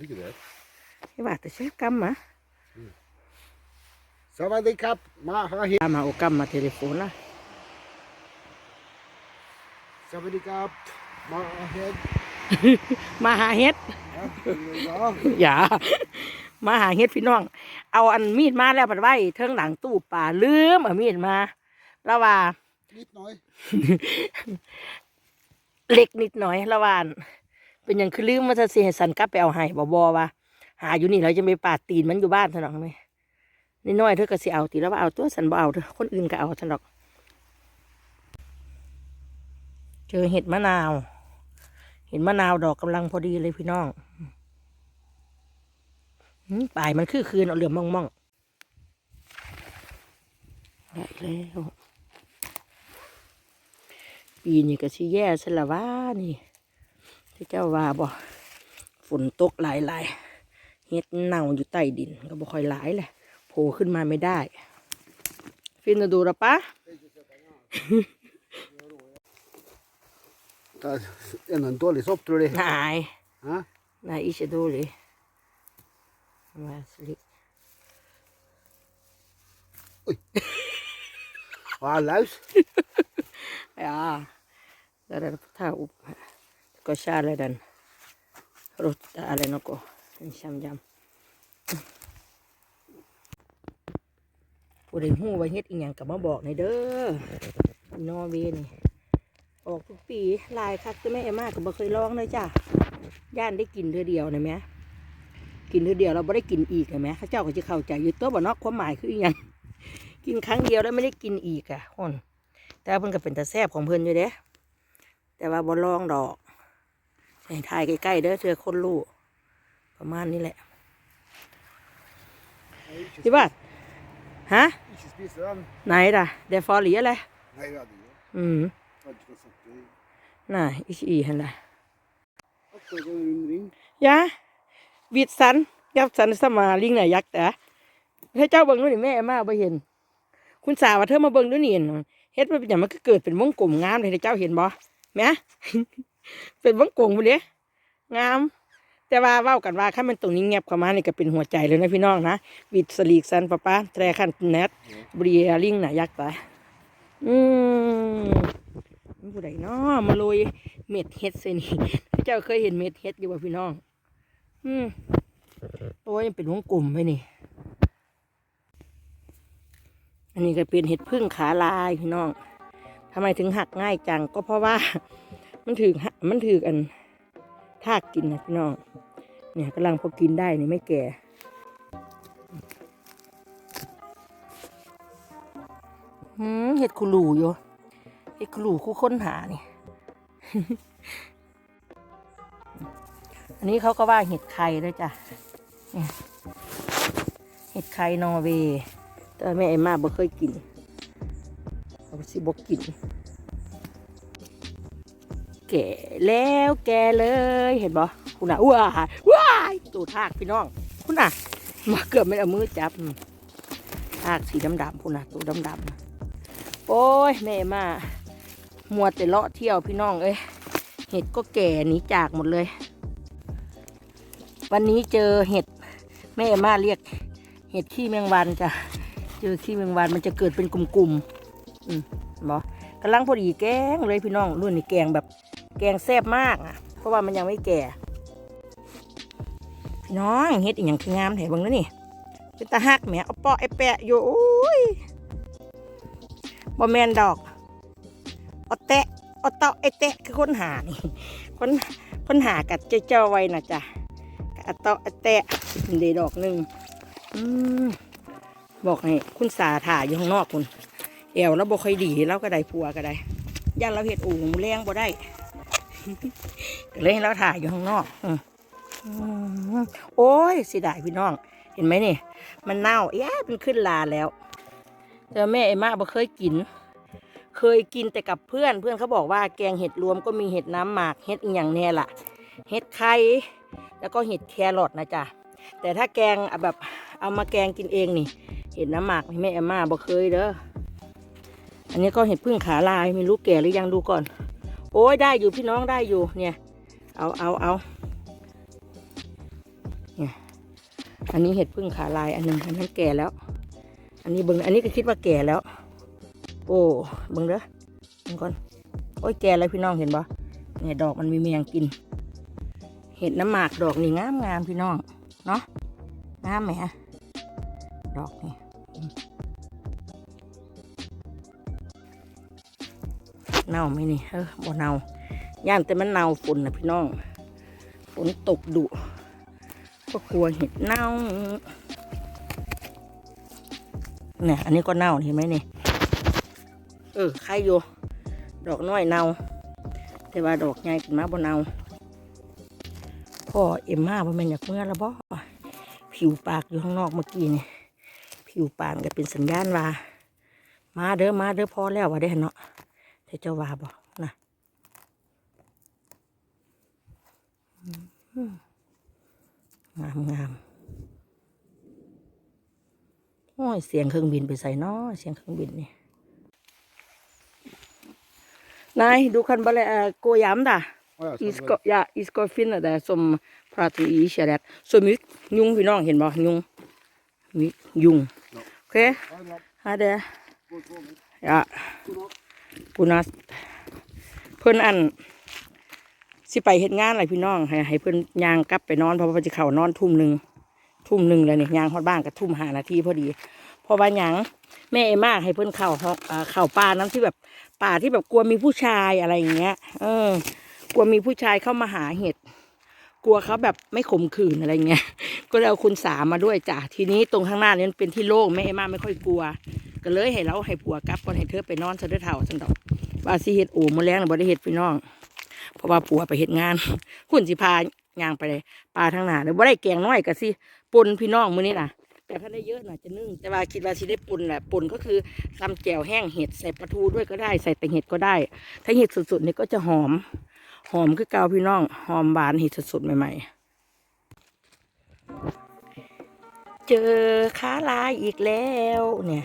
Look at that. ที่ว่าแต่ใช้กำมะ Sawadee krap. Ma ha hit. กำมาโอกำมาเทเลโฟนละ Sawadee krap. Ma ha hit. มาหาเฮ็ด Ja, ja. อย่า มาหาเฮ็ดพี่น้อง เอาอันมีดมาแล้วปัดไว้เทิงหลังตู้ป่าลืมเอามีดมาแล้วว่า Litt nøye. เล็กนิดหน่อยละวาอัน เป็นอย่างคือลืมมาจะเสียสันกลับไปเอาให้บอบอว่าหาอยู่นี่เราจะไปปาดตีนมันอยู่บ้านถนอกไหมนี่น้อยเธอก็สิเอาตีแล้วว่าเอาตัวสันบ่เอาเอคนอื่นก็เอาถนอกเจอเห็ดมะนาว เห็นมะนาวดอกกำลังพอดีเลยพี่น้องป่ายมันคือคืนเอาเหลือมม่องมองๆได้แล้วปีนี้ก็สิแย่สละว่านี่ ที่เจ้าว่าบ่ฝนตกหลายหลายๆเห็ดเน่าอยู่ใต้ดิน ก็บ่ค่อยหลายแหละโผล่ขึ้นมาไม่ได้ ฟินจะดูหรอปะ Det er en dårlig sopp, tror jeg. นาย Hæ? นายอิชดูเลยมาสลิ Og er løs. Ja, där är det ta upp. Ska skära den. Rutta eller något. En jam ผู้ใดหู้ว่าเฮ็ดอีหยังก็มาบอกในเด้อนอร์เวย์นี่ออกทุกปีลายคักแต่แม่เอมาก็บ่เคยลองเลยจ้ะย่านได้กินเทื่อเดียวนะแม่กินเทื่อเดียวเราบ่ได้กินอีกนะแม่เขาเจ้าก็จะเข้าใจอยู่ตัวบ่นาะความหมายคืออีหยังกินครั้งเดียวแล้วไม่ได้กินอีกอะคนแต่ว่าเพิ่นก็เป็นตาแซบของเพิ่นอยู่เด้แต่ว่าบ่ลองดอก ถ่ายใกล้ๆเด้อเธอคนรู้ประมาณนี้แหละที่บ้านฮะ Ikke spise den. ไหนล่ะเดฟอร์หลีอะไร Nei, ja, det gjør. อืม Har ikke noe sopp i. น่ะอีอีหันล่ะ Akkurat en rundring. ยะวิดสันยับสันสมาลิงน่ะยักษ์แต่ถ้าเจ้าเบิ่งดูนี่แม่มาบ่เห็น คุณสาวว่าเธอมาเบิ่งดูนี่เฮ็ดมันเป็นอย่างมันก็เกิดเป็นวงกลมงามเลยเจ้าเห็นบ่แหม่ เป็นวงกลมพุ่นเด้งาม แต่ว่าเว้ากันว่าถ้ามันตรงนี้เงียบเข้ามานี่ก็เป็นหัวใจเลยนะพี่น้องนะวิดสลีกสันปะป้าแตรคันแนทบรีลิงน่ะยักษ์ตาอืมผู้ใดเนาะมาโรยเม็ดเฮ็ดเสนี่เจ้าเคยเห็นเม็ดเฮ็ดอยู่บ่พี่น้อง อืมโอ้ยเป็นวงกลมไปนี่ อันนี้ก็เป็นเห็ดพึ่งขาลายพี่น้องทำไมถึงหักง่ายจังก็เพราะว่า มันถือ มันถือกันทากกินนะพี่น้อง เนี่ยกำลังพอกินได้นี่ไม่แก่หืมเห็ดคูลูอยู่เห็ดคูลูคู่ค้นหานี่ อันนี้เขาก็ว่าเห็ดไข่ด้วยจ้ะเห็ดไข่นอร์เวย์แต่แม่เอ็มมาบ่เคยกินเขาสิบ่กิน แก่แล้วแก่เลยเห็นบ่คุณน่ะว้ายว้ายตัวทากพี่น้อง คุณน่ะ มาเกือบไม่เอามือจับทากสีดำๆคุณน่ะตัวดำๆโอ้ยแม่มามัวแต่เลาะเที่ยวพี่น้องเอ้ยเห็ดก็แก่หนีจากหมดเลย วันนี้เจอเห็ดแม่มาเรียก เห็ดขี้แมงวันจ้ะเจอขี้แมงวันมันจะเกิดเป็นกลุ่มๆอืมบอกำลังพอดีแกงเลยพี่น้องรุ่นนี้แกงแบบ แกงแซ่บมากอะ เพราะว่ามันยังไม่แก่ น้องเห็ดอีกอย่างคืองามแถวเบังแล้วนี่เป็นตาหักแหมเอาปาะไอแปะอยู่โอ้ยบอแมนดอกเอาแตะเอาเตาะไอแตะคือคนหานี่คนคนหากัดเจ้าไว้นะจ๊ะอะเตาะอแตะเดดอกหนึ่งอืมบอกให้คุณสาถ่ายอยู่ข้างนอกคุณแอวแล้วบ่ค่อยดีเราก็ได้ผัวก็ได้ย่านเราเห็ดอู่แรงบ่ได้ เลยให้เราถ่ายอยู่ข้างนอกอืมอืมโอ้ยสีดายพี่น้อง เห็นไหมนี่ มันเน่าเอ๊ะมันขึ้นลาแล้ว แต่แม่ไอ้มาบ่เคยกิน เคยกินแต่กับเพื่อนเพื่อนเขาบอกว่าแกงเห็ดรวมก็มีเห็ดน้ำหมากเห็ดอีหยังแน่ล่ะ เห็ดไข่แล้วก็เห็ดแครอทนะจ๊ะแต่ถ้าแกงแบบเอามาแกงกินเองนี่ เห็ดน้ำหมากแม่อาม่าบ่เคยเด้ออันนี้ก็เห็ดพึ่งขาลายไม่รู้แก่หรือยังดูก่อน โอ้ยได้อยู่พี่น้องได้อยู่เนี่ย เอาเอาเอาเนี่ยอันนี้เห็ดพึ่งขาลายอันหนึ่งอันนั้นแก่แล้ว อันนี้เบิ้งอันนี้ก็คิดว่าแก่แล้ว โอ้เบิ้งเด้อเบิ้งก่อนโอ้ยแก่แล้วพี่น้องเห็นปะเนี่ยดอกมันมีแมงกิน เห็ดน้ำหมากดอกนี่งามงามพี่น้องเนาะงามไหมฮะดอกนี่ เน่าไหมนี่เออบ่เน่าย่านแต่มันเน่าฝนนะพี่น้องฝนตกดุก็กลัวเห็ดเน่าเนี่ยอันนี้ก็เน่าเห็นไหมนี่เออใครอยู่ดอกน้อยเน่าแต่ว่าดอกใหญ่ขึ้นมาบ่เน่าพ่อเอ็มมาบ่แม่นอยากเมื่อล้วบ่ผิวปากอยู่ข้างนอกเมื่อกี้นี่ผิวปากก็เป็นสัญญาณว่า มาเด้อมาเด้อพอแล้วว่าได้เนาะ แต่เจ้าว่าบ่นะอืมงามงามโอ้ย เสียงเครื่องบินไปใส่เนาะเสียงเครื่องบินนี่นายดูคันบะเลเอ่อโกยามด่ะ Oh ja, Ich så skal, ja, jeg skal finne det som prater i kjærlighet. Så mye jung, vi nå, ห็นบ่ยุงมียุงโอเค Ha det bra. ฮะเด้อ God sovning. ja กูนัสเพิ่นอันสิไปเห็นงานอะไรพี่น้องให้ให้เพื่อนยางกลับไปนอนเพราะว่าจะเข้านอนทุ่มหนึ่งทุ่มหนึ่งแล้วนี่ยยางฮอดบ้านกับทุ่มห้านาทีพอดีเพราะว่าหยังแม่เอมากให้เพื่อนเข่าเข่าป่านั้นที่แบบป่าที่แบบกลัวมีผู้ชายอะไรอย่างเงี้ย เออกลัวมีผู้ชายเข้ามาหาเห็ด กลัวเขาแบบไม่ข่มขืนอะไรเงี้ย ก็เลยเอาคุณสามาด้วยจ้ะ ทีนี้ตรงข้างหน้านี้มันเป็นที่โล่งแม่เอมมาไม่ค่อยกลัว ก็เลยให้เราให้ผัวกลับก่อนให้เธอไปนอนซะเด้อเถ่าสันดอกว่าสิเฮ็ดโอ้มื้อแรงน่ะบ่ได้เฮ็ดพี่น้อง เพราะว่าผัวไปเฮ็ดงานหุ่นสิพาย่างไปเลยปลาทางหน้าเดี๋ยวบ่ได้แกงน้อยก็สิปนพี่น้องมื้อนี้น่ะ แต่ถ้าได้เยอะหน่อยจะนึ่ง แต่ว่าคิดว่าสิได้ปนแหละปนก็คือตำแจ่วแห้งเห็ดใส่ปลาทูด้วยก็ได้ใส่แต่เห็ดก็ได้ ถ้าเห็ดสดๆนี่ก็จะหอม หอมคือเกาพี่น้องหอมหวานเห็ดสดๆใหม่ ๆ เจอขาลายอีกแล้วเนี่ย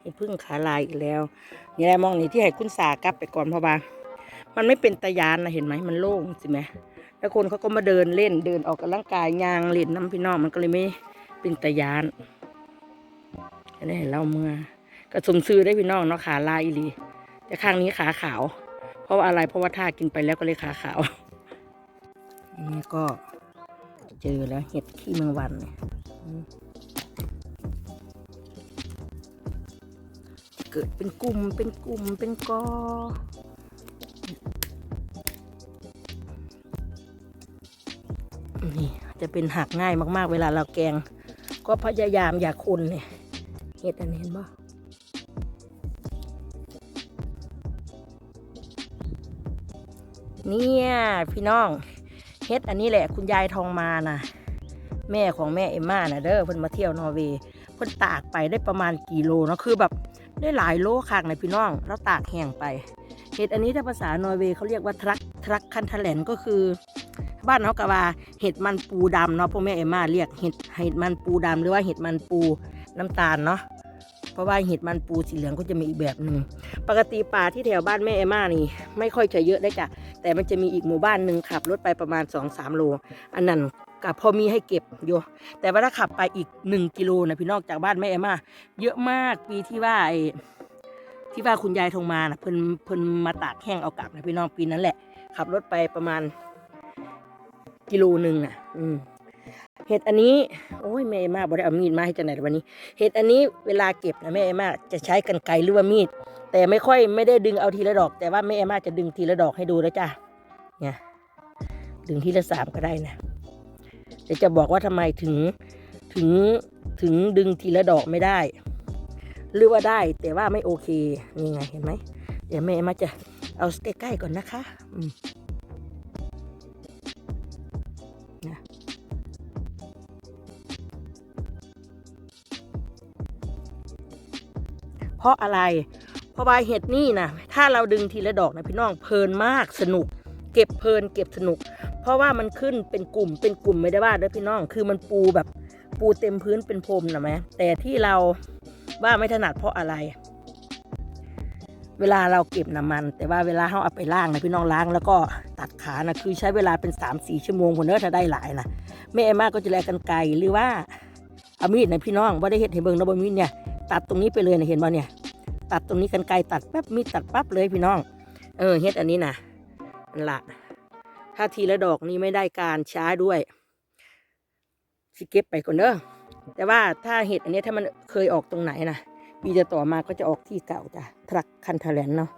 เห็ดพึ่งขาลายอีกแล้วนี่แหละมองนี่ที่ให้คุณสากลับไปก่อนเพราะว่ามันไม่เป็นตะยานนะเห็นไหมมันโล่งสิไหมแล้วคนเขาก็มาเดินเล่นเดินออกกำลังกายยางเล่นน้ำพี่น้องมันก็เลยไม่เป็นตะยานจะได้เห็นเล่าเมื่อกระสมซื้อได้พี่น้องเนาะขาลายอีลีแต่ข้างนี้ขาขาว เพราะว่าอะไรเพราะว่าถ้ากินไปแล้วก็เลยขาขาวอันนี้ก็เจอแล้วเห็ดขี้แมงวันเนี่ยเกิดเป็นกลุ่มเป็นกลุ่มเป็นกอนี่จะเป็นหักง่ายมากๆ เวลาเราแกง ก็พยายามอย่าคนเนี่ยเห็ดอันนี้เห็นบ่ เนี่ยพี่น้องเฮ็ดอันนี้แหละคุณยายทองมานะแม่ของแม่เอมม่านะเด้อเพิ่นมาเที่ยวนอร์เวย์เพิ่นตากไปได้ประมาณกี่โลเนาะคือแบบได้หลายโลคักนพี่น้อง แล้วตากแห้งไปเห็ดอันนี้ถ้าภาษานอร์เวย์เขาเรียกว่าทรักทรักคันทะแลนก็คือ บ้านเขากะว่าเห็ดมันปูดำเนาะพ่อแม่เอมม่าเรียกเห็ดเห็ดมันปูดำหรือว่าเห็ดมันปูน้ำตาลเนาะเพราะว่าเห็ดมันปูสีเหลืองก็จะมีอีกแบบหนึ่งปกติป่าที่แถวบ้านแม่เอมม่านี่ ไม่ค่อยจะเยอะได้จ้ะ แต่มันจะมีอีกหมู่บ้านหนึ่งขับรถไปประมาณ2อสามโล อันนั้นก็พอมีให้เก็บอยู่แต่ว่าถ้าขับไปอีกหนึ่งกิโลนะพี่นอกจากบ้านแม่เอมาเยอะมากปีที่ว่าไอ้ที่ว่าคุณยายทงมานะเพิ่นเพิ่นมาตากแห้งเอากลับนะพี่น้องปีนั้นแหละ ขับรถไปประมาณกิโลหนึ่งน่ะอืมเห็ดอันนี้โอ้ยแม่เอมาบ่ได้เอามีดมาให้จังไหนวันนี้ เห็ดอันนี้เวลาเก็บนะแม่เอมมาจะใช้กันไกรหรือว่ามีด แต่ไม่ค่อยไม่ได้ดึงเอาทีละดอก แต่ว่าแม่เอมมาจะดึงทีละดอกให้ดูแล้วจ้ะเนี่ยดึงทีละสามก็ได้นะเดี๋ยวจะบอกว่าทำไมถึงถึงถึงดึงทีละดอกไม่ได้ หรือว่าได้แต่ว่าไม่โอเคนี่ไงเห็นไหมเดี๋ยวแม่เอมมาจะเอาใกล้ๆก่อนนะคะอืมนะเพราะอะไร เพราะว่าเห็ดนี่นะถ้าเราดึงทีละดอกนะพี่น้องเพลินมากสนุก เก็บเพลินเก็บสนุก เพราะว่ามันขึ้นเป็นกลุ่มเป็นกลุ่มไม่ได้ว่าด้อพี่น้องคือมันปูแบบปูเต็มพื้นเป็นพรมนะไหมแต่ที่เราว่าไม่ถนัดเพราะอะไร เวลาเราเก็บน้ำมัน แต่ว่าเวลาเขาเอาไปล้างนะพี่น้องล้าง แล้วก็ตัดขานะคือใช้เวลาเป็น3ามสี่ชั่วโมงคนเด้อถ้าได้หลายนะแม่เอมมาก็จะแลกันไกลหรือว่าเอามีดนะพี่น้องว่าได้เห็ดให้เบิงนะบนมีดเนี่ยตัดตรงนี้ไปเลยนะเห็นบ่เนี่ย ตัดตรงนี้กันไกลตัดแป๊บมีดตัดปั๊บเลยพี่น้อง เออเฮ็ดอันนี้นะอันละถ้าทีละดอกนี้ไม่ได้การช้าด้วยสิเก็บไปก่อนเด้อแต่ว่าถ้าเห็ดอันนี้ถ้ามันเคยออกตรงไหนนะปีจะต่อมาก็จะออกที่เก่าจ้ะทรักคันทะแลนเนาะ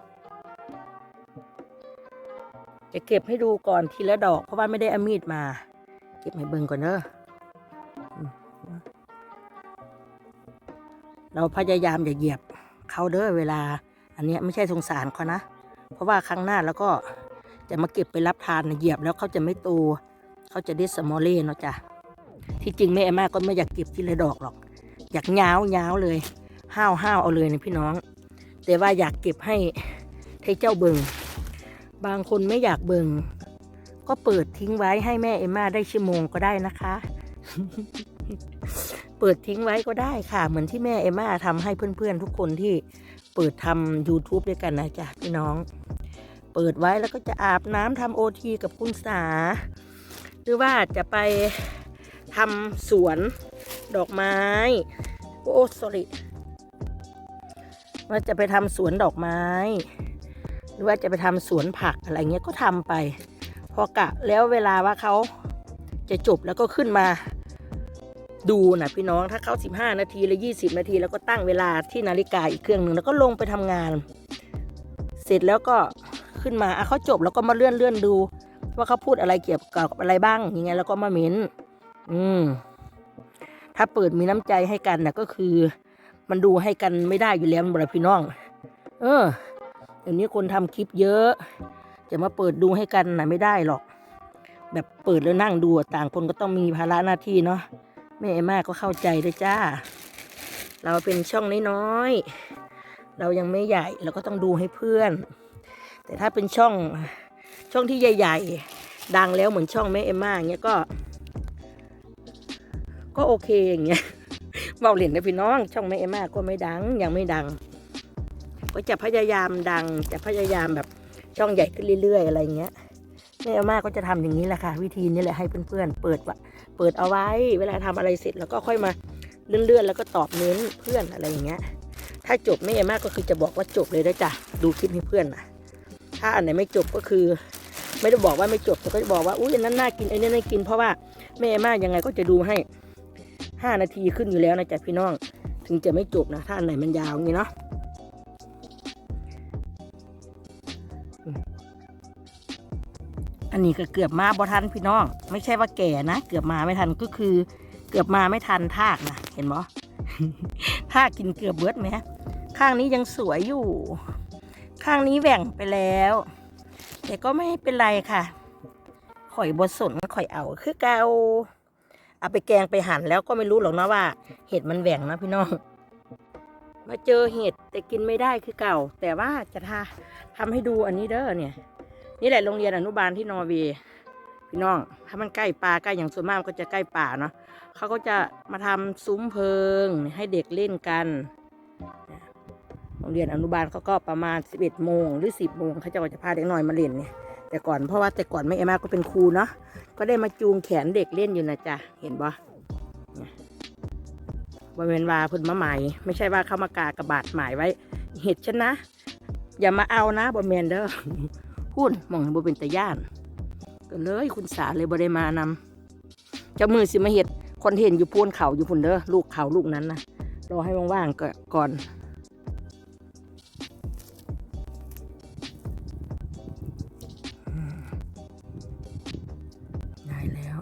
จะเก็บให้ดูก่อนทีละดอก เพราะว่าไม่ได้อามีดมา เก็บให้เบิ่งก่อนเด้อเราพยายามอย่าเหยียบ เขาเด้อเวลา อันนี้ไม่ใช่สงสารเขานะ เพราะว่าครั้งหน้าแล้วก็จะมาเก็บไปรับทานเหยียบแล้วเขาจะไม่โตเขาจะได้สมอลเล่เนาะจ้ะที่จริงแม่เอมาก็ไม่อยากเก็บทีละดอกหรอก อยากยาวยาวเลย ห้าวห้าวเอาเลยนะพี่น้อง แต่ว่าอยากเก็บให้ให้เจ้าเบิงบางคนไม่อยากเบิงก็เปิดทิ้งไว้ให้แม่เอมมาได้ชั่วโมงก็ได้นะคะ เปิดทิ้งไว้ก็ได้ค่ะ เหมือนที่แม่เอมมาทำให้เพื่อนๆ ทุกคนที่เปิดทำ YouTube ด้วยกันนะจ๊ะพี่น้อง เปิดไว้แล้วก็จะอาบน้ำทำโอทีกับคุณสา หรือว่าจะไปทำสวนดอกไม้ โอ้ sorry ว่าจะไปทำสวนดอกไม้ หรือว่าจะไปทำสวนผักอะไรเงี้ยก็ทำไป พอกะแล้วเวลาว่าเขาจะจบแล้วก็ขึ้นมา ดูนะพี่น้องถ้าเข้า 15 นาทีหรือ20 นาที แล้วก็ตั้งเวลาที่นาฬิกาอีกเครื่องหนึ่งแล้วก็ลงไปทำงาน เสร็จแล้วก็ขึ้นมาอะเขาจบแล้วก็มาเลื่อนเลื่อนดู ว่าเขาพูดอะไรเกี่ยวกับอะไรบ้างย่างเงี้ยแล้วก็มาเม้นอืมถ้าเปิดมีน้ำใจให้กันนะก็คือ มันดูให้กันไม่ได้อยู่แล้วบรพี่น้อง เออเดี๋ยวนี้คนทำคลิปเยอะ จะมาเปิดดูให้กันนะไม่ได้หรอก แบบเปิดแล้วนั่งดูต่างคนก็ต้องมีภาระหน้าที่เนาะ แม่เอม่ากก็เข้าใจเลยจ้า เราเป็นช่องน้อยๆ เรายังไม่ใหญ่เราก็ต้องดูให้เพื่อน แต่ถ้าเป็นช่องช่องที่ใหญ่ ๆ ดังแล้วเหมือนช่องแม่เอมมาอย่างเงี้ยก็ ก็โอเคอย่างเงี้ยเบาเหรียญนะพี่น้อง ช่องแม่เอมมาก็ไม่ดังยังไม่ดัง ก็จะพยายามดังจะพยายามแบบช่องใหญ่ขึ้นเรื่อย ๆ อะไรเงี้ย แม่เอมม่าก็จะทำอย่างนี้แหละค่ะ วิธีนี้แหละให้เพื่อนๆเปิดว่ะเปิดเอาไว้ เวลาทำอะไรเสร็จแล้วก็ค่อยมาเลื่อนๆแล้วก็ตอบเน้นเพื่อนอะไรอย่างเงี้ย ถ้าจบแม่เอมม่าก็คือจะบอกว่าจบเลยนะจ้ะดูคลิปให้เพื่อนนะถ้าอันไหนไม่จบก็คือ ไม่ได้บอกว่าไม่จบแต่ก็จะบอกว่าอุ้ยอันนั้นน่ากินไอ้นี่น่ากินเพราะว่าแม่เอมม่ายังไงก็จะดูให้ห้านาทีขึ้นอยู่แล้วนะจ๊ะพี่น้อง ถึงจะไม่จบนะถ้าอันไหนมันยาวอย่างนี้เนาะ นนี้ก็เกือบมาบ่ทันพี่น้อง ไม่ใช่ว่าแก่นะ เกือบมาไม่ทันก็คือ เกือบมาไม่ทันทากนะเห็นบ่ทากกินเกือบเบิดไหมข้างนี้ยังสวยอยู่ ข้างนี้แหว่งไปแล้ว แต่ก็ไม่เป็นไรค่ะ ข่อยบสนข่อยเอาคือเกาเอาไปแกงไปหั่นแล้วก็ไม่รู้หรอกนะว่า เห็ดมันแหว่งนะพี่น้อง มาเจอเห็ดแต่กินไม่ได้คือเก่า แต่ว่าจะทาทำให้ดูอันนี้เด้อเนี่ย นี่แหละโรงเรียนอนุบาลที่นอร์เวย์พี่น้อง ถ้ามันใกล้ป่าใกล้อย่างส่วนมากมันก็จะใกล้ป่าเนาะเขาก็จะมาทำซุ้มเพลิงให้เด็กเล่นกัน โรงเรียนอนุบาลเขาก็ประมาณ 11โมงหรือ 10โมงเขาจะจะพาเด็กน้อยมาเล่นเนี่ยแต่ก่อนเพราะว่าแต่ก่อนแม่เอมาก็เป็นครูเนาะก็ได้มาจูงแขนเด็กเล่นอยู่นะจ๊ะเห็นบ่เนี่ยบริเวณวาเพุ่นมะไหมายไม่ใช่ว่าเข้ามากากระบาดหมายไว้ เห็ดฉันนะ อย่ามาเอานะบอมเมนเด้อ พูดมองบ่เป็นตะย่านก็เลยคุณสาเลยบ่ได้มานำเจ้ามือสิมาเห็ดคอนเทนต์อยู่พูนเขาอยู่พุ่นเด้อลูกเขาลูกนั้นนะรอให้ว่างๆก็ก่อนได้แล้ว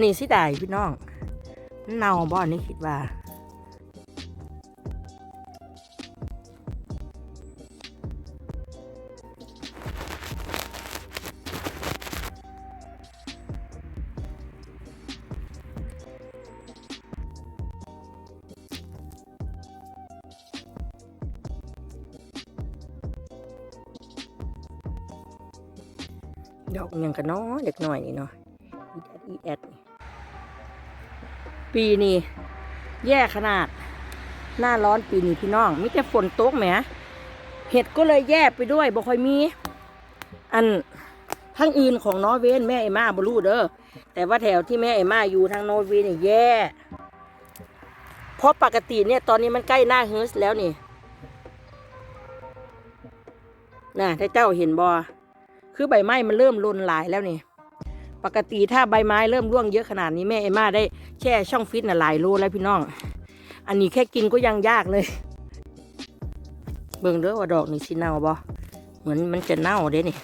นี่สิได้พี่น้องมันเน่าบ่อนนี่คิดว่า กันเนาะเด็กหน่อยนี่เนาะอีแอดอีแอดปีนี้แย่ขนาด หน้าร้อนปีนี้พี่น้องมีแต่ฝนตกแหมเห็ดก็เลยแย่ไปด้วยบ่ค่อยมี อันทั้งอื่นของนอร์เวนแม่ไอมาบรูเด้อแต่ว่าแถวที่แม่เอมาอยู่ทางโนอร์เวีเนี่ยแย่เพราะปกติเนี่ยตอนนี้มันใกล้หน้าเฮิร์สแล้วนี่น่ะถ้าเจ้าเห็นบอ คือใบไม้มันเริ่มลนหลายแล้วนี่ ปกติถ้าใบไม้เริ่มร่วงเยอะขนาดนี้แม่เอมาได้แช่ช่องฟิตน่ะหลายโลแล้วพี่น้อง อันนี้แค่กินก็ยังยากเลย เบิ่งเด้อว่าดอกนี่สิเน่าบ่เหมือนมันจะเน่าเด้นี่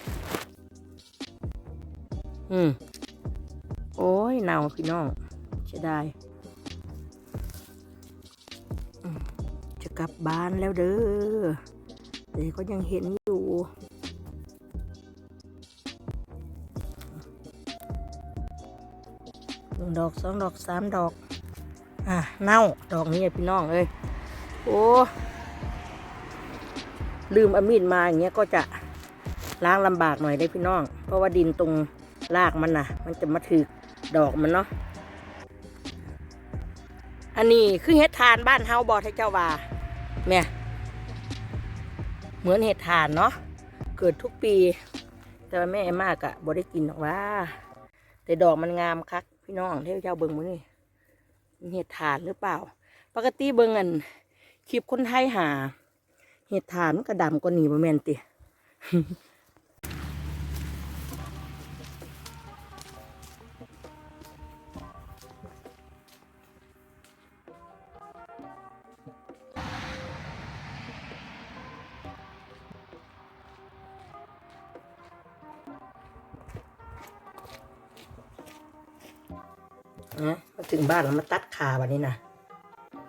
อืม โอ้ยเน่าพี่น้องจะได้จะกลับบ้านแล้วเด้อแต่ก็ยังเห็นอยู่ หนึ่งดอกสองดอกสามดอก อะเน่าดอกนี้พี่น้องเอ้ยโอ้ลืมอามีดมาอย่างเงี้ยก็จะล้างลำบากหน่อยได้พี่น้อง เพราะว่าดินตรงรากมันน่ะมันจะมาถือดอกมันเนาะอันนี้คือเห็ดทานบ้านเฮาบอให้เจ้าว่าแม่เหมือนเห็ดทานเนาะเกิดทุกปี แต่ว่าแม่มากอะบ่ได้กินหรอกว่า แต่ดอกมันงามคัก พี่น้องเที่ยวเจ้าเบิ่งมือนี่เห็ดฐานหรือเปล่า ปกติเบิ่งอันคลิปคนไทยหา เห็ดฐานมันกระดำกว่านี้บ่แม่นติ บ้านแล้วมาตัดขาวันนี้นะ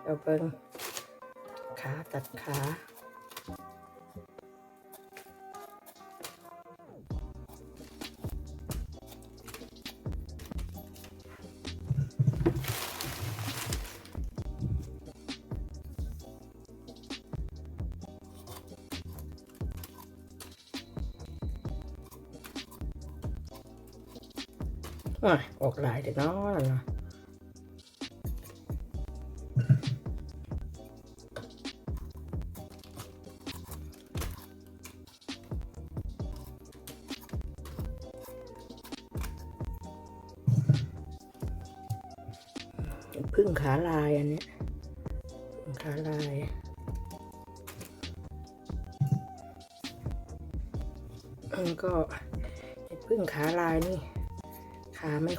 เราเพิ่งขาตัดขาอออกหลายเด็กน้อยเนาะ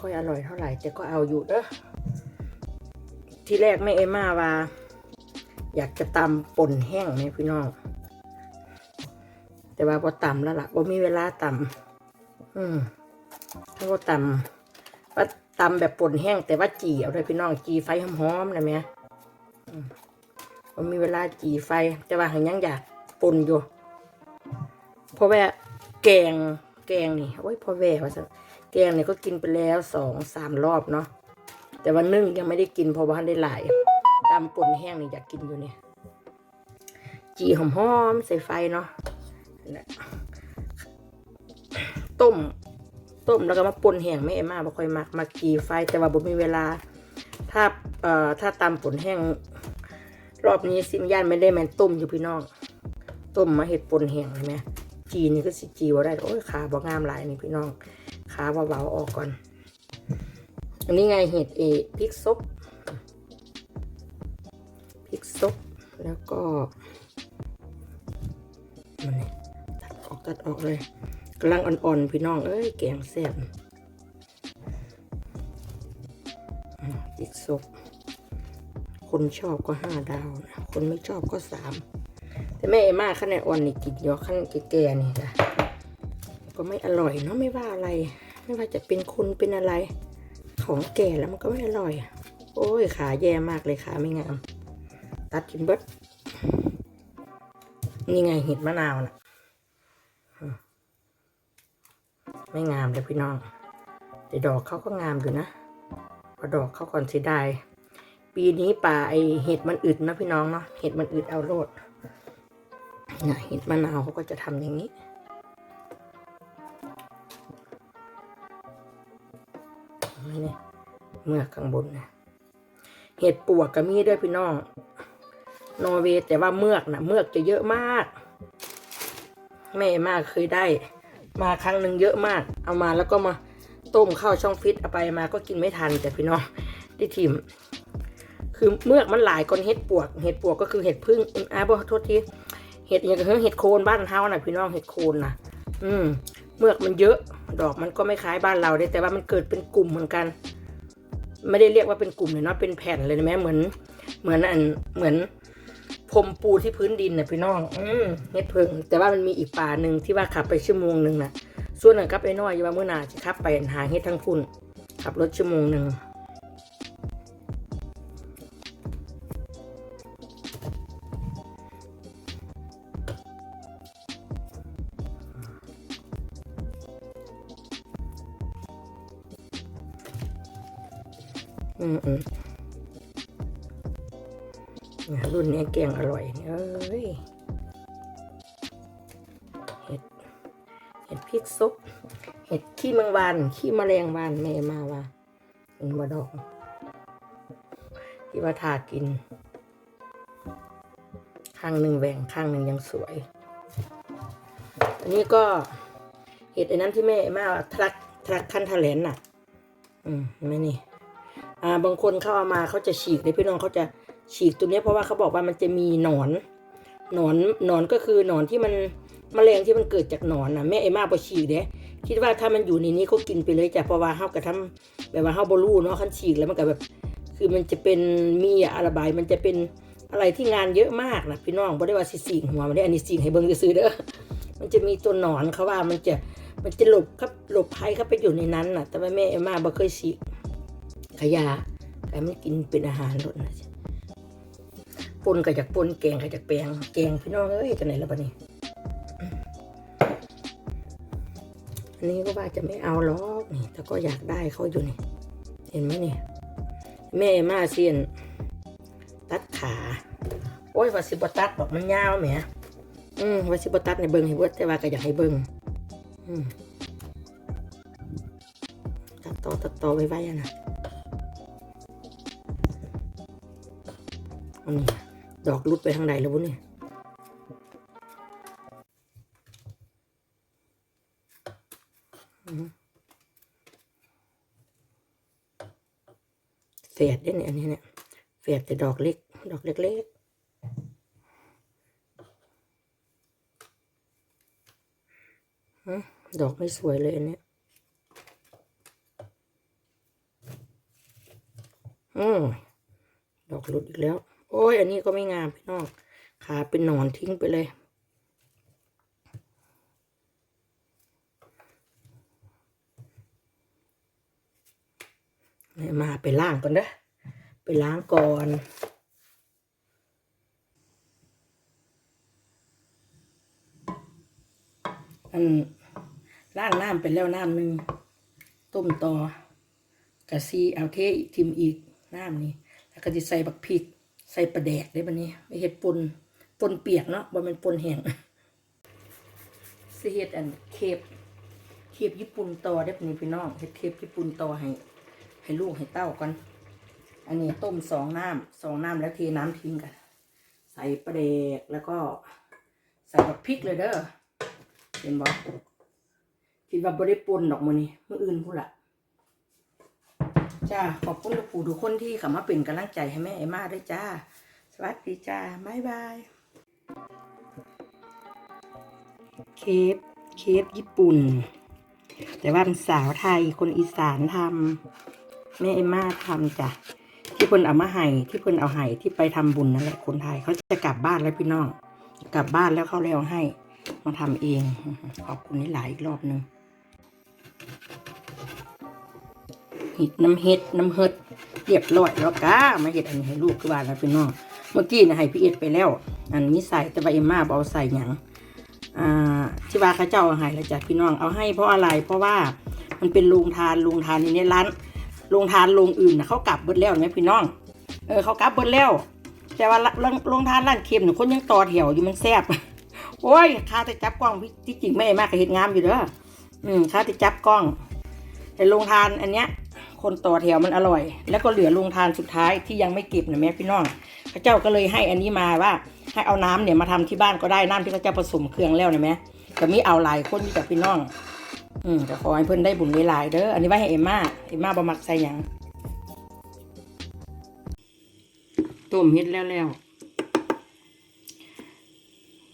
ค่อยอร่อยเท่าไหร่ แต่ก็เอาอยู่เด้อที่แรกแม่เอม่าว่า อยากจะตำป่นแห้งไหมพี่น้อง แต่ว่าพอตำแล้วล่ะพอมีเวลาตำอืมถ้าพอตำว่าตำแบบป่นแห้ง แต่ว่าจีเอาเลยพี่น้องจีไฟหอมๆนะแม่อืมผมมีเวลาจีไฟ แต่ว่าหังยังอยากป่นอยู่เพราะว่าแกงแกงนี่โอ้ยพอแว่ว่าสัน แกงเนี่ยก็กินไปแล้วสองสามรอบเนาะแต่ว่านึ่งยังไม่ได้กินเพราะว่าได้หลายตำป่นแห้งนี่อยากกินอยู่เนี่ยจีหอมๆใส่ไฟเนาะต้มต้มแล้วก็มาป่นแห้งไม่เอ็มมาบ่ค่อยมักมากีไฟแต่ว่าบ่มีเวลา ถ้าเอ่อถ้าตำป่นแห้งรอบนี้ซิมย่านไม่ได้แมนต้มอยู่พี่น้องต้มมาเห็ดป่นแห้งใช่ไหมจีนี่ก็สิจีว่าได้โอ้ยขาบ่งามหลายนี่พี่น้อง ขาเบาๆออกก่อน อันนี้ไงเห็ดเอพริกซบพริกซบแล้วก็มันนี่ตัดออกตัดออกเลยกำลังอ่อนๆพี่น้องเอ้ยแกงแซ่บพริกซบคนชอบก็ห้าดาวนะคนไม่ชอบก็สามแต่แม่เอมาขั้นในอ่อนนี่กินเยอะขั้นแก่ๆนี่จ้ะก็ไม่อร่อยเนาะไม่ว่าอะไร ไม่ว่าจะเป็นคนเป็นอะไร ของแก่แล้วมันก็ไม่อร่อย โอ้ยขาแย่มากเลยขาไม่งาม ตัดกินเบิดนี่ไงเห็ดมะนาวน่ะไม่งามเลยพี่น้อง แต่ดอกเขาก็งามอยู่นะพอดอกเขาก่อนเสียดายปีนี้ป่าไอเห็ดมันอึดนะพี่น้องเนาะเห็ดมันอึดเอาโลดเนี่ยเห็ดมะนาวเขาก็จะทำอย่างนี้ นี่เมือกข้างบนนะเห็ดปวกก็มีด้วยพี่น้องนอร์เวย์แต่ว่าเมือกนะเมือกจะเยอะมาก แม่มากเคยได้ มาครั้งหนึ่งเยอะมาก เอามาแล้วก็มาต้มข้าวช่องฟิตเอาไปมาก็กินไม่ทันแต่พี่น้องได้ทิมคือเมือกมันหลายก้อนเห็ดปวก เห็ดปวกก็คือเห็ดพึ่งอ่าบ่โทษทีเห็ดอย่างก็คือเห็ดโคนบ้านเฮานะพี่น้องเห็ดโคนน่ะอืม เมือกมันเยอะ ดอกมันก็ไม่คล้ายบ้านเราได้แต่ว่ามันเกิดเป็นกลุ่มเหมือนกัน ไม่ได้เรียกว่าเป็นกลุ่มเลยเนาะเป็นแผ่นเลยนะแม่เหมือน เหมือนอันเหมือนพรมปูที่พื้นดินนะพี่น้อง อืมเห็ดเพิง แต่ว่ามันมีอีกป่าหนึ่งที่ว่าขับไปชั่วโมงหนึ่งนะส่วนหนึ่งกับไอ้น้อยอยู่ว่าเมื่อนาจะขับไปหาเฮ็ดทั้งพุ่นขับรถชั่วโมงหนึ่ง แกงอร่อยเอ้ยเห็ดเห็ดพริกซุปเห็ดขี้แมงวันขี้มแมลงวันแม่มาว่าเห็นบ่ดอกที่ว่าทากิน ข้างหนึ่งแหว่งข้างหนึ่งยังสวย อันนี้ก็เห็ดไอ้นั้นที่แม่มาทรักทรักคันทะเลนน่ะ อืมเห็นไหมนี่ อ่า บางคนเขาเอามาเขาจะฉีกเลยพี่น้องเขาจะ ฉีกตัวนี้เพราะว่าเขาบอกว่ามันจะมีหนอนหนอนหนอนก็คือหนอนที่มันมแมลงที่มันเกิดจากหนอนนะแม่ไอ้มาบอฉีกเด้คิดว่าถ้ามันอยู่ในนี้ก็กินไปเลยจ้ะเพราะว่าเฮากระทำแบบว่าเฮาบรูเนาะคันฉีกแล้วมันก็แบบ คือมันจะเป็นมีอะระบายมันจะเป็นอะไรที่งานเยอะมากนะพี่น้องบ่ได้ว่าสิสีกหัวมันได้อันนี้สีกให้เบิ่งซื้อเด้อมันจะมีตัวหนอนเขาว่ามันจะมันจะหลบครับหลบภัยเข้าไปอยู่ในนั้นน่ะ แต่ว่าแม่ไอ้มาบ่เคยฉีกขยะแต่มันกินเป็นอาหารรสนะจ๊ะ ปนกับจากปนแกงกับจากแปลงแกงพี่น้องเอ้ยจะไหนแล้วปะนี่อันนี้ก็ว่าจะไม่เอาหรอกนี่แต่ก็อยากได้เขาอยู่นี่ เห็นไหมเนี่ยแม่มาเซียน ตัดขา โอ้ยวาสิบตัดบอกมันยาวแหมอืมวาสิบตัดในเบิงให้เบิดแต่ว่าก็อยากให้เบิงอืมตัดต่อตัดต่อไว้ไว้อะนะอันนี้ ดอกรุดไปทางใดแล้ววะเนี่ยอืมแฝดได้เนี่ยอันนี้เนี่ยแฝดแต่ดอกเล็ก ดอกเล็กๆดอกไม่สวยเลยอันเนี้ยอืมดอกหลุดอีกแล้ว ยอันนี้ก็ไม่งามพี่น้องขาเป็นหนอนทิ้งไปเลย มาไปล้างก่อนเด้อไปล้างก่อนอันล้างน้ำไปแล้วน้ำหนึ่งต้มต่อกะซีเอาเทอีกทิมอีกน้ำนี่แล้วก็จะใส่บักพริก ใส่ปลาแดกได้ปะนี่ไม่เห็ดปนปนเปียกเนาะบ่แมันปนแห้งสิเฮ็ดอันเคปเคปญี่ปุ่นต่อได้ปะนี่พี่น้องเฮ็ดเคปญี่ปุ่นต่อให้ ให้ลูกให้เต้าก่อนอันนี้ต้มสองน้ำสองน้ำแล้วเทน้ำทิ้งกันใส่ปลาแดกแล้วก็ใส่บักพริกเลยเด้อเห็นบ่คิดว่าบ่ได้ปนดอกมื้อนี้มื้ออื่นพุ่นละ จ้าขอบคุณทุกผู้ทุกคนที่เข้ามาเป็นกำลังใจให้แม่ไอ้มาด้วยจ้า สวัสดีจ้าบ๊ายบาย เคปเคปญี่ปุ่น แต่ว่าเป็นสาวไทยคนอีสานทำแม่ไอ้มาทำจ้ะที่เพิ่นเอามาให้ที่เพิ่นเอาให้ที่ไปทำบุญนั่นแหละคนไทยเขาจะกลับบ้านแล้วพี่น้อง กลับบ้านแล้วเขาแล้วให้ มาทำเอง ขอบคุณนี่หลายอีกรอบหนึ่ง ห็ดน้ำเห็ดน้ำเห็ดเรียบร้อยแล้วก้ามาเห็ดอันนี้ให้ลูกคือว่าแล้วพี่น้องเมื่อกี้นะให้พี่เอ็ดไปแล้ว อันนี้ใส่แต่ว่าเอ็มมาบเอาใส่หยังอ่าที่ว่าข้าเจ้าเอาให้แล้วจ้ะพี่น้องเอาให้เพราะอะไรเพราะว่ามันเป็นโรงทานโรงทานนี่ในร้านโรงทานโรงอื่นนะเขากลับเบิดแล้วไหมพี่น้อง เออเขากลับเบิดแล้ว แต่ว่าโรงทานร้านเค็มเนี่ยคนยังต่อแถวอยู่มันแซ่บโอ้ยข้าแต่จับกล้องพี่ที่จริงไม่มากก็เห็ดงามอยู่เด้ออืมข้าแต่จับกล้องแต่โรงทานอันเนี้ย คนต่อแถวมันอร่อย แล้วก็เหลือโรงทานสุดท้ายที่ยังไม่เก็บนะแม่พี่น้องพระเจ้าก็เลยให้อันนี้มาว่า ให้เอาน้ำเนี่ยมาทำที่บ้านก็ได้น้ำที่เขาเจ้าผสมเครื่องแล้วนะแม่ก็มีเอาหลายคนที่กับพี่น้อง อืมก็ขอให้เพิ่อนได้บุญหลายเด้ออันนี้ไว้ให้เอ็มมาเอ็มมาบ่มักใส่หยังต้มเฮ็ดแล้วแล้ว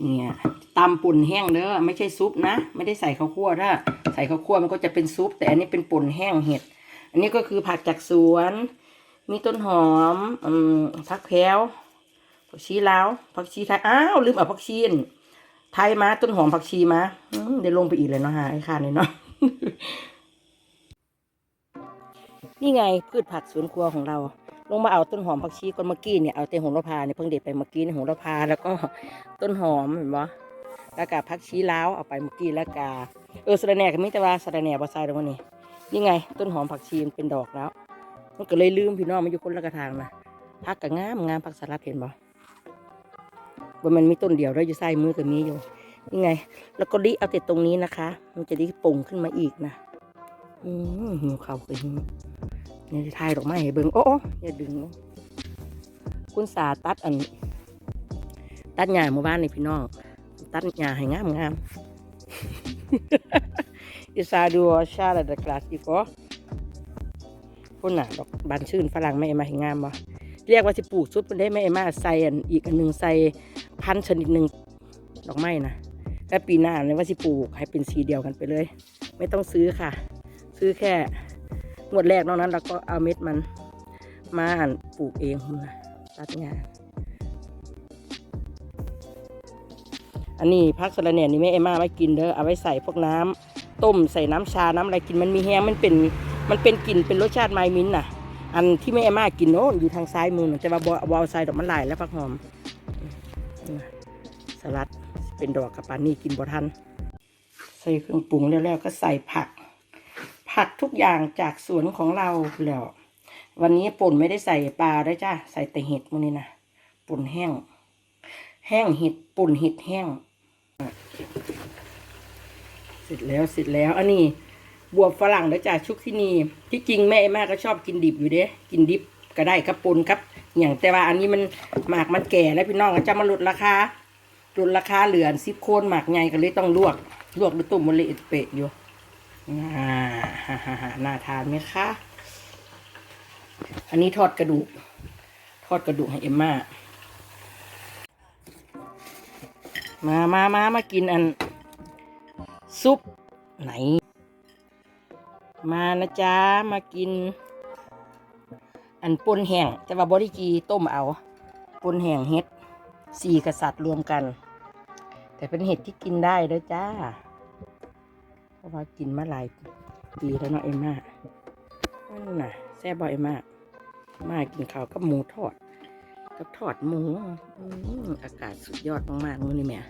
เนี่ยตำป่นแห้งเด้อไม่ใช่ซุปนะ ไม่ได้ใส่ข้าวคั่วถ้าใส่ข้าวคั่วมันก็จะเป็นซุป แต่อันนี้เป็นป่นแห้งเห็ด อันนี้ก็คือผักจากสวน มีต้นหอมอืมผักแพรวผักชีลาวผักชีไทยอ้าวลืมเอาผักชีนไทยมาต้นหอมผักชีมาอืมได้ลงไปอีกเลยเนาะฮะไอ้ข้าเลยเนาะนี่ไงพืชผักสวนครัวของเรา ลงมาเอาต้นหอมผักชีก่อนเมื่อกี้เนี่ยเอาแต่โหระพาเนี่ยเพิ่งเด็ดไปเมื่อกี้เนี่ยโหระพาแล้วก็ต้นหอมเห็นปะแล้วก็ผักชีลาวเอาไปเมื่อกี้แล้วก็เออสะระแหน่ก็มีแต่ว่าสะระแหน่บะไซตรงนี้ นี่ไง ต้นหอมผักชีมันเป็นดอกแล้ว มันก็เลยลืมพี่น้องมันอยู่คนละกระถางนะผักก็งามงามผักสลัดเห็นปะว่ามันมีต้นเดียวแล้วอยู่ใส่มือก็มีอยู่นี่ไง แล้วก็ดิเอาแต่ตรงนี้นะคะ มันจะดิป่งขึ้นมาอีกนะอืมหิวข้าวคือหิวนี่ทายดอกไม้ให้เบิ่งโอ้โอ้อย่าดึงนะคุณสาตัดอัน ตัดหญ้าหมู่บ้านนี่พี่น้อง ตัดหญ้าให้งามงาม อิซาดูชาลาดกลาสอีกอพุ่นน่ะดอกบานชื่นฝรั่งไม่เอามาให้งามบ่เรียกว่าสิปลูกชุดเพิ่นได้ไม่เอามาใส่อันอีกอันหนึ่งใส่พันธุ์ชนิดหนึ่งดอกไม้นะแล้วปีหน้าเนี่ยว่าสิปลูกให้เป็นสีเดียวกันไปเลย ไม่ต้องซื้อค่ะ ซื้อแค่งวดแรกนอกนั้นเราก็เอาเม็ดมันมาปลูกเองพุ่นนะตัดงาน อันนี้พักสะระแหน่นี่แม่เอมมาไว้กินเด้อเอาไว้ใส่พวกน้ำต้มใส่น้ำชาน้ำอะไรกินมันมีแห้งมันเป็นมันเป็นกลิ่นเป็นรสชาติไมมิ้นน่ะ อันที่แม่เอมมากินโน้นอยู่ทางซ้ายมือน่ะจะว่าบอบอาใส่ดอกมันหลายแล้วผักหอมสลัดเป็นดอกกับปานี่กินบ่ทันใส่เครื่องปรุงแล้วก็ใส่ผัก ผักทุกอย่างจากสวนของเราแล้ววันนี้ป่นไม่ได้ใส่ปลาด้วยจ้าใส่แต่เห็ดมันนี่นะป่นแห้ง แห้งเห็ดป่นเห็ดแห้ง เสร็จแล้วเสร็จแล้ว อันนี้บวบฝรั่งด้วจ้าชุกที่นี่ที่จริงแม่แม่ก็ชอบกินดิบอยู่เด้กินดิบก็ได้ครับปนครับอย่างแต่ว่าอันนี้มันหมากมันแก่แล้วพี่น้องก็จะมาลดราคาลดราคาเหลือนซิบโคนหมากใหญ่ก็เลยต้องลวกลวกด้วยตุ่มมันเละเปะอยู่น่าทานไหมคะอันนี้ทอดกระดูก ทอดกระดูกให้เอ็มม่า มามามามากินอัน ซุปไหน มานะจ๊ะ มากิน อันปนแห้งแต่ว่าบริกีต้มเอาปนแห้งเห็ดสี่กษัตริย์รวมกัน แต่เป็นเห็ดที่กินได้ด้อจ้า เพราะว่ากินมาหลายปีแล้วเนาะเอ็มมานั่นน่ะแซ่บบ่อยมาก มากินข้าวกับหมูทอด กับทอดหมูอากาศสุดยอดมากๆมื้อนี้แม่